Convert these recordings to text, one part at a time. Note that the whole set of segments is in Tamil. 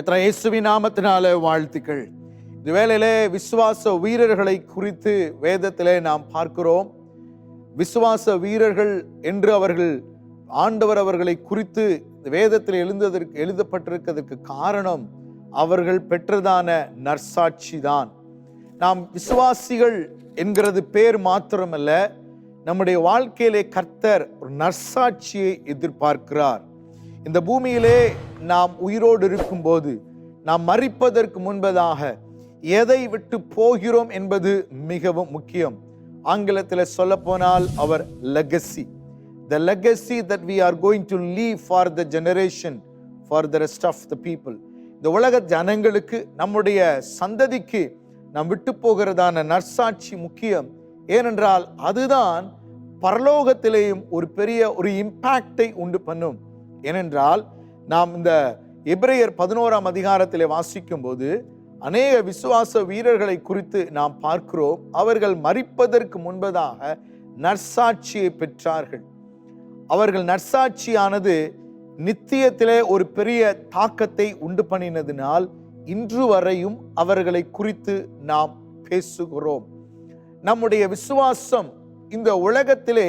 எத்தனை இயேசுவின் நாமத்தினால வாழ்த்துக்கள். இந்த வேளையிலே விசுவாச வீரர்களை குறித்து வேதத்திலே நாம் பார்க்கிறோம். விசுவாச வீரர்கள் என்று அவர்கள் ஆண்டவர் அவர்களை குறித்து இந்த வேதத்தில் எழுந்ததற்கு எழுதப்பட்டிருக்கிறதுக்கு காரணம் அவர்கள் பெற்றதான நற்சாட்சி தான் நாம் விசுவாசிகள் என்கிறது பேர் மாத்திரமல்ல நம்முடைய வாழ்க்கையிலே கர்த்தர் ஒரு நற்சாட்சியை எதிர்பார்க்கிறார். இந்த பூமியிலே நாம் உயிரோடு இருக்கும்போது நாம் மறிப்பதற்கு முன்பதாக எதை விட்டு போகிறோம் என்பது மிகவும் முக்கியம். ஆங்கிலத்தில் சொல்லப்போனால் அவர் legacy the legacy that we are going to leave for the generation for the rest of the people இந்த உலக ஜனங்களுக்கு நம்முடைய சந்ததிக்கு நாம் விட்டு போகிறதான நற்சாட்சி முக்கியம். ஏனென்றால் அதுதான் பரலோகத்திலேயும் ஒரு பெரிய ஒரு இம்பாக்டை உண்டு பண்ணும். ஏனென்றால் நாம் இந்த எபிரேயர் பதினோராம் அதிகாரத்தில் வாசிக்கும் போது அநேக விசுவாச வீரர்களை குறித்து நாம் பார்க்கிறோம். அவர்கள் மறிப்பதற்கு முன்பதாக நற்சாட்சியை பெற்றார்கள். அவர்கள் நற்சாட்சியானது நித்தியத்திலே ஒரு பெரிய தாக்கத்தை உண்டு பண்ணினதினால் இன்று வரையும் அவர்களை குறித்து நாம் பேசுகிறோம். நம்முடைய விசுவாசம் இந்த உலகத்திலே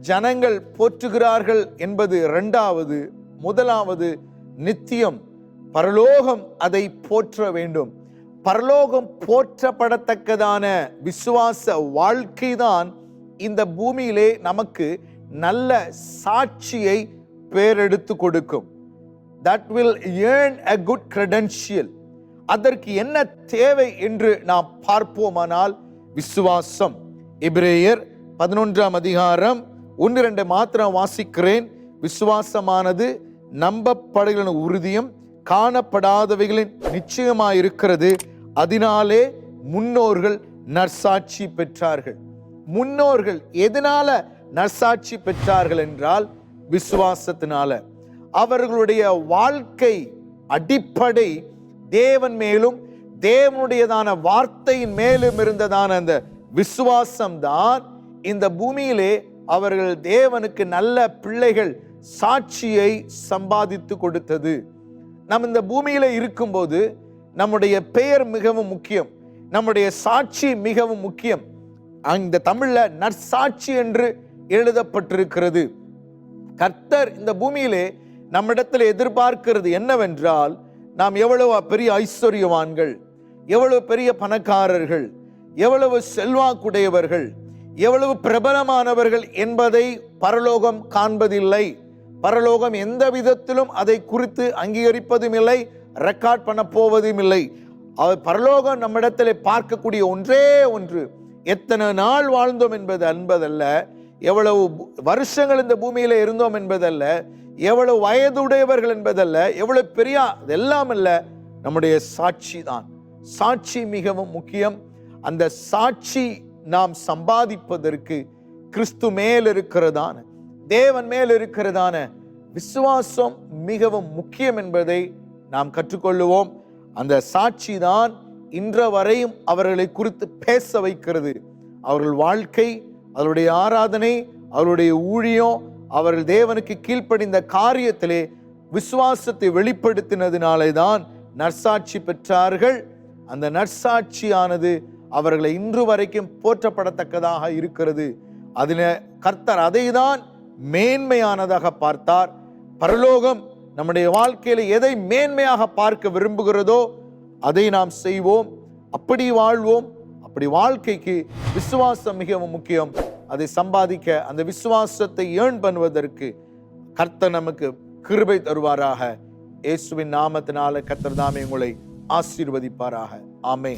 ஜனங்கள் போற்றுகிறார்கள் என்பது இரண்டாவது முதலாவது நித்தியம். பரலோகம் அதை போற்ற வேண்டும். பரலோகம் போற்றப்படத்தக்கதான விசுவாச வாழ்க்கை தான் இந்த பூமியிலே நமக்கு நல்ல சாட்சியை பேரெடுத்து கொடுக்கும். That will earn a good credential அதற்கு என்ன தேவை என்று நாம் பார்ப்போமானால் விசுவாசம். இப்ரேயர் பதினொன்றாம் அதிகாரம் ஒன்று ரெண்டு மாத்திரம் வாசிக்கிறேன். விசுவாசமானது நம்பப்படுகிற உறுதியும் காணப்படாதவைகளின் நிச்சயமாயிருக்கிறது. அதனாலே முன்னோர்கள் நற்சாட்சி பெற்றார்கள். முன்னோர்கள் எதனால நற்சாட்சி பெற்றார்கள் என்றால் விசுவாசத்தினால. அவர்களுடைய வாழ்க்கை அடிப்படை தேவன் மேலும் தேவனுடையதான வார்த்தையின் மேலும் இருந்ததான அந்த விசுவாசம் தான் இந்த பூமியிலே அவர்கள் தேவனுக்கு நல்ல பிள்ளைகள் சாட்சியை சம்பாதித்து கொடுத்தது. நாம் இந்த பூமியில் இருக்கும்போது நம்முடைய பெயர் மிகவும் முக்கியம். நம்முடைய சாட்சி மிகவும் முக்கியம். இந்த தமிழில் நற்சாட்சி என்று எழுதப்பட்டிருக்கிறது. கர்த்தர் இந்த பூமியிலே நம்மிடத்தில் எதிர்பார்க்கிறது என்னவென்றால் நாம் எவ்வளவு பெரிய ஐஸ்வர்யவான்கள் எவ்வளவு பெரிய பணக்காரர்கள் எவ்வளவு செல்வாக்குடையவர்கள் எவ்வளவு பிரபலமானவர்கள் என்பதை பரலோகம் காண்பதில்லை. பரலோகம் எந்த விதத்திலும் அதை குறித்து அங்கீகரிப்பதும் இல்லை ரெக்கார்ட் பண்ண போவதும் இல்லை அவர் பரலோகம் நம்மிடத்தில் பார்க்கக்கூடிய ஒன்றே ஒன்று. எத்தனை நாள் வாழ்ந்தோம் என்பது அன்பதல்ல. எவ்வளவு வருஷங்கள் இந்த பூமியில் இருந்தோம் என்பதல்ல. எவ்வளவு வயதுடையவர்கள் என்பதல்ல. எவ்வளவு பெரிய இதெல்லாம் இல்லை நம்முடைய சாட்சி தான். சாட்சி மிகவும் முக்கியம். அந்த சாட்சி நாம் சம்பாதிப்பதற்கு கிறிஸ்து மேல் இருக்கிறதான தேவன் மேல் இருக்கிறதான விசுவாசம் மிகவும் முக்கியம் என்பதை நாம் கற்றுக்கொள்ளுவோம். அந்த சாட்சி தான் இன்ற வரையும் அவர்களை குறித்து பேச வைக்கிறது. அவர்கள் வாழ்க்கை அவருடைய ஆராதனை அவருடைய ஊழியம் அவர்கள் தேவனுக்கு கீழ்ப்படிந்த காரியத்திலே விசுவாசத்தை வெளிப்படுத்தினதினாலே தான் நற்சாட்சி பெற்றார்கள். அந்த நற்சாட்சியானது அவர்களை இன்று வரைக்கும் போற்றப்படத்தக்கதாக இருக்கிறது. அதில் கர்த்தர் அதை தான் மேன்மையானதாக பார்த்தார். பரலோகம் நம்முடைய வாழ்க்கையில் எதை மேன்மையாக பார்க்க விரும்புகிறதோ அதை நாம் செய்வோம். அப்படி வாழ்வோம். அப்படி வாழ்க்கைக்கு விசுவாசம் மிகவும் முக்கியம். அதை சம்பாதிக்க அந்த விசுவாசத்தை ஏர்ன் பண்ணுவதற்கு கர்த்தர் நமக்கு கிருபை தருவாராக. இயேசுவின் நாமத்தினால கர்த்தர் தாமே உங்களை ஆசீர்வதிப்பாராக. ஆமே